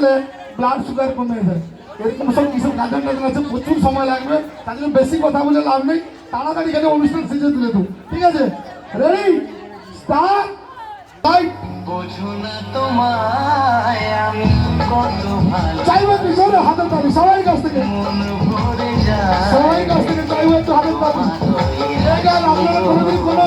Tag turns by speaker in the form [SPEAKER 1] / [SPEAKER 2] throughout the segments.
[SPEAKER 1] খেলে blood sugar কমে যায় এরকম সব কিছু গাজন টাজন আছে প্রচুর সময় লাগবে তার জন্য বেশি কথা বলে লাভ নেই তাড়াতাড়ি এখানে অনুষ্ঠান সেজে তুলে দেবো ঠিক আছে রেডি স্টার্ট কাছ থেকে সবাই কাছ থেকে চাইব এই আপনারা কোনোদিন কোনো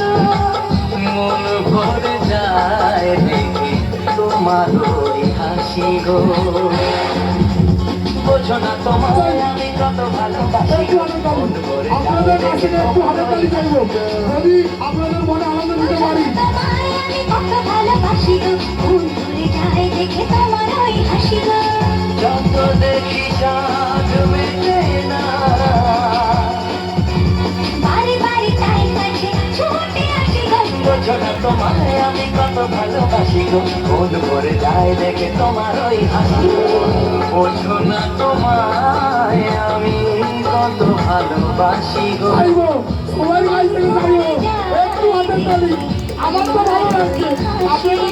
[SPEAKER 2] গো। মন ভরে যায় দেখি তোমার হাসি গো। বোঝো না তোমায় আমি কত ভালোবাসি।
[SPEAKER 1] আপনাদের কাছে একটু হাতের তালি চাইব। যদি আপনাদের মনে আনন্দ দিতে পারি।
[SPEAKER 2] দেখে
[SPEAKER 3] যত চাঁদ মেটে না। বোঝো না তোমায় আমি কত ভালোবাসি গো। মন ভরে যায় দেখে তোমার হাসি। বোঝো না তোমায় আমি কত ভালোবাসি গো।
[SPEAKER 1] আমার তো ভালো লাগছে।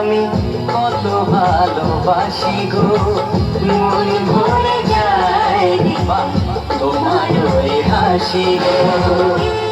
[SPEAKER 1] আমি
[SPEAKER 3] কত ভালোবাসি গো। মন ভরে যায় তোমার হাসি গো।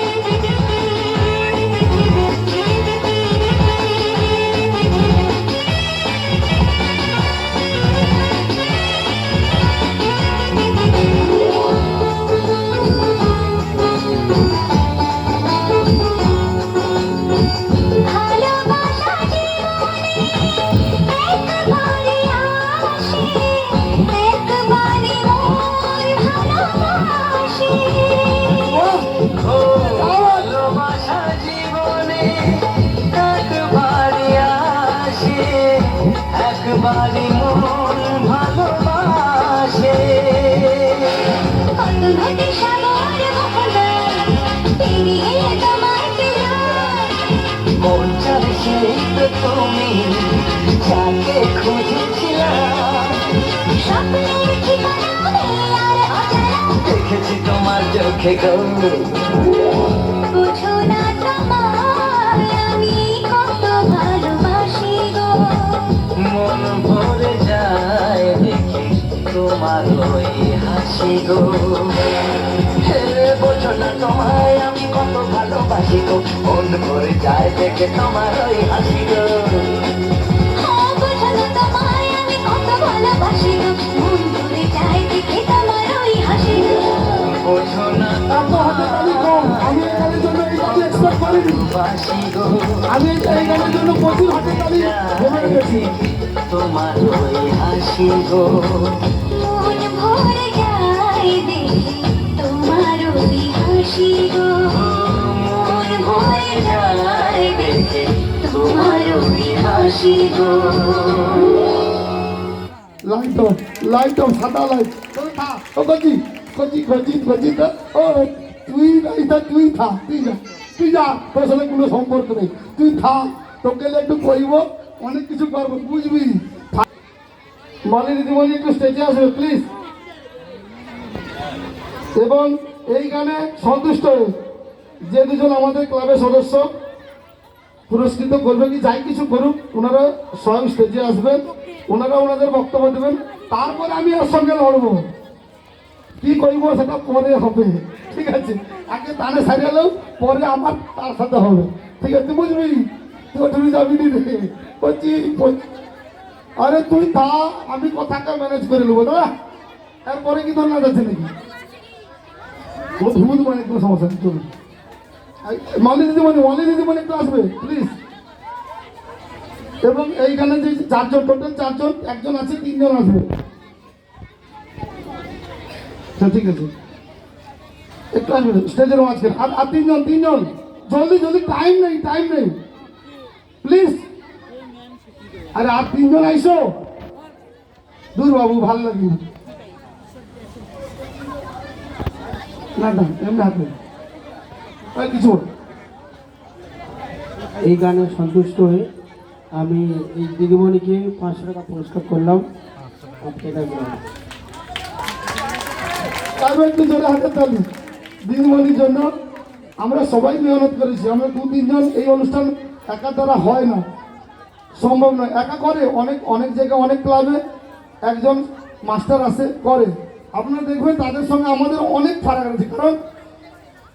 [SPEAKER 3] যাকে খুঁজেছিলাম।
[SPEAKER 2] স্বপ্নের ঠিকানা আর অজানা
[SPEAKER 3] দেখেছি তোমার চোখে গো
[SPEAKER 2] বুঝো না তোমায় আমি কত ভালোবাসি গো।
[SPEAKER 3] মন ভরে যায় দেখি তোমার ওই হাসি গো। বোঝো না তোমায় আমি কত ভালোবাসি গো। মন ভরে যায় দেখে তোমার ওই হাসি গো।
[SPEAKER 2] আমি
[SPEAKER 1] এই গানের জন্য প্রচুর হাতে তালি
[SPEAKER 3] তোমার ওই হাসি গো।
[SPEAKER 2] মন ভরে যায় দেখে তোমার ওই হাসি গো। মন ভরে যায় দেখে তোমার ওই হাসি গো।
[SPEAKER 1] লাইট অফ লাইট অফ সাদা লাইট ও কচি কচি কচি কচি ও তুই নাই তুই থা তুই যা। তুই যা তোর সাথে কোনো সম্পর্ক নেই। তুই থা তোকে একটু কইব অনেক কিছু করব, বুঝবি? বলে দিদিমণি একটু স্টেজে আসবে প্লিজ এবং এই গানে সন্তুষ্ট যে দুজন আমাদের ক্লাবের সদস্য, পুরস্কৃত করবে কি, যাই কিছু করুক, ওনারা স্বয়ং স্টেজে আসবেন, ওনারা ওনাদের বক্তব্য দেবেন। তারপরে আমি ওর সঙ্গে লড়বো। কি করব সেটা পরে হবে। ঠিক আছে? আগে তানে সারিয়ালেও পরে আমার তার সাথে হবে। ঠিক আছে বুঝবি তুই তুমি যাবি বলছি আরে তুই তা আমি কথাটা ম্যানেজ করে নেব, দাদা। তারপরে কি তোর না যাচ্ছে নাকি? ভূত মানে কোনো সমস্যা নেই, চলুন। মালি মানে মালি দিদি মানে একটু আসবে প্লিজ এবং এইখানে যে চারজন টোটাল চারজন, একজন আছে, তিনজন আসবে। হ্যাঁ ঠিক আছে। একটু আসবে স্টেজের মাঝখানে আর আর তিনজন তিনজন। জলদি জলদি টাইম নেই টাইম নেই। প্লিজ আরে আর তিনজন আইসো। দূর বাবু ভালো লাগবে না। না না এমনি হাতে আর কিছু
[SPEAKER 4] এই গানে সন্তুষ্ট হয়ে আমি এই দিদিমণিকে পাঁচশো টাকা পুরস্কার করলাম। আপনি
[SPEAKER 1] তারপর একটু জোরে হাতে তালি দিনমণির জন্য আমরা সবাই মেহনত করেছি। আমরা দু, তিনজন এই অনুষ্ঠান একা দ্বারা হয় না। সম্ভব নয়। একা করে অনেক অনেক জায়গায়, অনেক ক্লাবে একজন মাস্টার আসে, করে। আপনারা দেখবেন তাদের সঙ্গে আমাদের অনেক ফারাক আছে। কারণ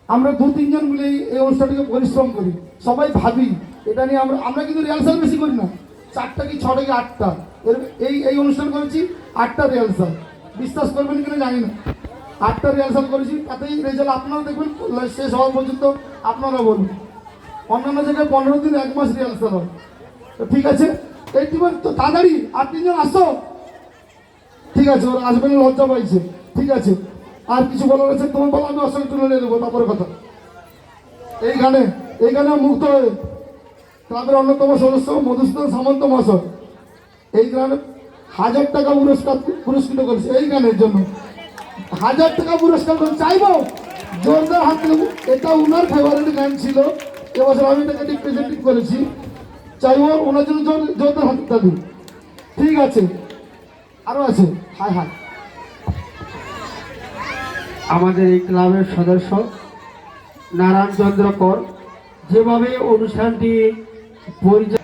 [SPEAKER 1] আমরা দু, তিনজন মিলে এই- অনুষ্ঠানটিকে পরিশ্রম করি। সবাই ভাবি, এটা নিয়ে আমরা আমরা কিন্তু রিহার্সাল বেশি করি না। চারটা কি ছটা কি আটটা? এই এই অনুষ্ঠান করেছি, আটটা রিহার্সাল বিশ্বাস করবেন কিনা জানি না। আটটা রিহার্সাল করেছি, তাতেই রেজাল্ট আপনারা দেখবেন শেষ হওয়া পর্যন্ত আপনারা বলুন। অন্যান্য জায়গায় পনেরো দিন, এক মাস রিহার্সাল হয়। তো ঠিক আছে? এই তো তাড়াতাড়ি, আর তিনজন আসো। ঠিক আছে, ওরা আসবেন লজ্জা পাইছে। ঠিক আছে? আর কিছু বলার আছে? তোমার বলো, আমি সঙ্গে তুলে নিয়ে দেবো তারপরে কথা। এই গানে এই গানে মুক্ত হয়ে। ক্লাবের অন্যতম সদস্য মধুসূদন সামন্ত মহাশয়। এই গানে হাজার টাকা পুরস্কার, পুরস্কৃত করেছে। এই গানের জন্য। হাজার টাকা পুরস্কার করে চাইব। জোরদার হাত দেবো এটা উনার ফেভারিট গান ছিল। এবছর আমি এটাকে রিপ্রেজেন্টিং করেছি। চাইব ওনার জন্য জোর জোরদার হাত তালি ঠিক আছে। আরও আছে। হায় হায়
[SPEAKER 4] আমাদের এই ক্লাবের সদস্য নারায়ণ চন্দ্র কর। যেভাবে অনুষ্ঠানটি পরিচালনা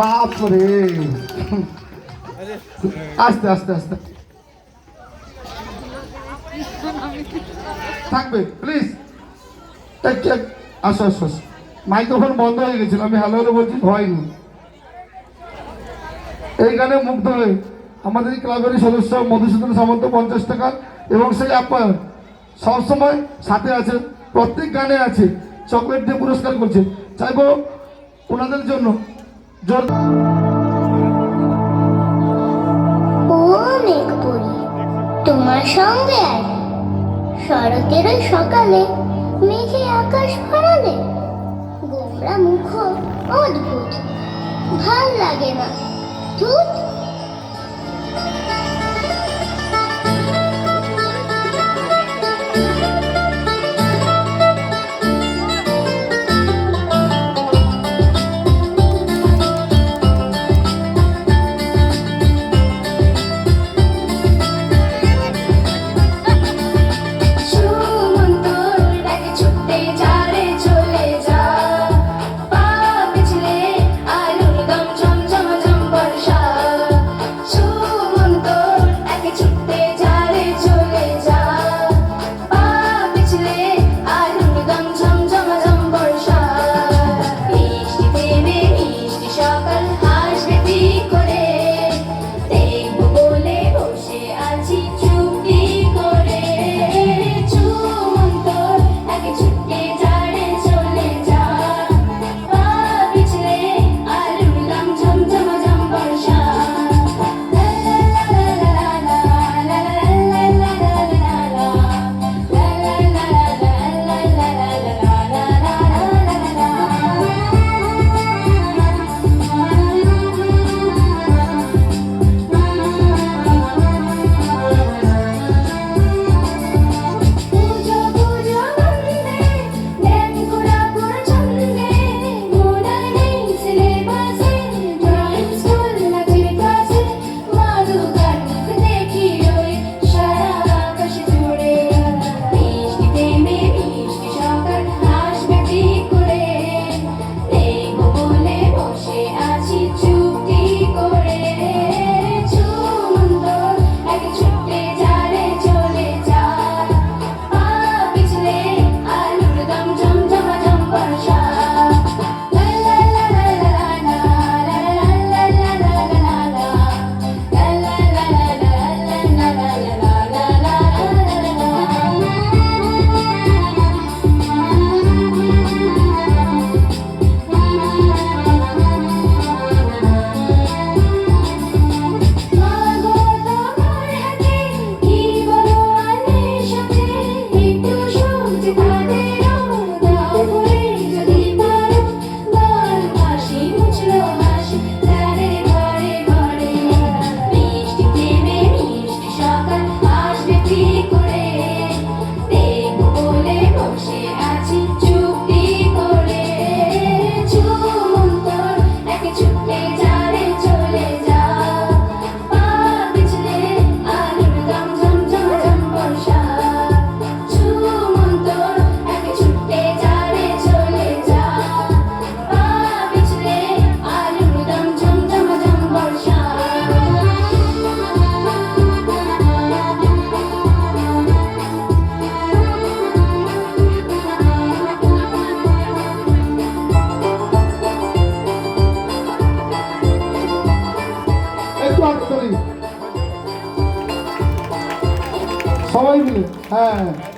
[SPEAKER 1] বাপ রে। আস্তে আস্তে আস্তে। থাকবে প্লিজ আসো আসো আসো। মাইক্রোফোন বন্ধ হয়ে গেছিল, আমি হ্যালো বলছি হয়নি এই গানে মুগ্ধ হয়ে আমাদের ক্লাবের সদস্য মধুসূদন সামন্ত পঞ্চাশ টাকা এবং সেই আপ্যায়ন সবসময় সাথে আছে, প্রত্যেক গানে আছে, চকলেট দিয়ে পুরস্কার করছে। চাইব ওনাদের জন্য
[SPEAKER 5] ও মেঘপুরি তোমার সঙ্গে আয়। শরতের সকালে মেঘে আকাশ ভরালে গোমরা মুখ অদ্ভুত। ভালো লাগে না। ধুত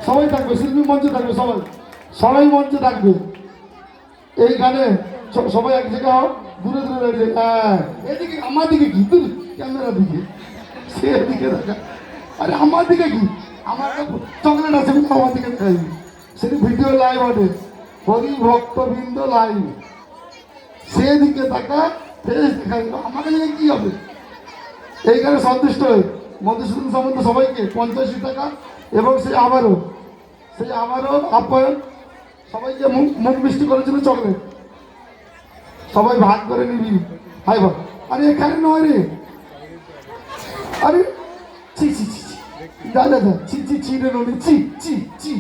[SPEAKER 1] সবাই থাকবে শিল্পী মঞ্চে থাকবে সবাই। সবাই মঞ্চে থাকবে। এই গানে সবাই এক জায়গায় হোক দূরে দূরে রয়েছে হ্যাঁ এদিকে, আমার দিকে কি? তুই ক্যামেরা দিকে। সে দিকে আরে, আমার দিকে কি? আমার চকলেট আছে আমার দিকে সেটি ভিডিও লাইভ আছে। হরি ভক্তবৃন্দ লাইভ সেদিকে তাকা ফেস দেখাই। আমাকে দিকে কি হবে? এইখানে সন্তুষ্ট হয়ে, মধুসূদন সামন্ত সবাইকে পঞ্চাশি টাকা এবং সেই আবারও সেই আবারও আপ্যায়ন সবাইকে মুখ মুখ মিষ্টি করেছিল চকলেট, সবাই ভাগ করে নিবি। হাই ভাই। আরে এখানে নয় রে। আরে, ছি ছি ছি দাদা ছি ছি ছি রে ছি ছি ছি।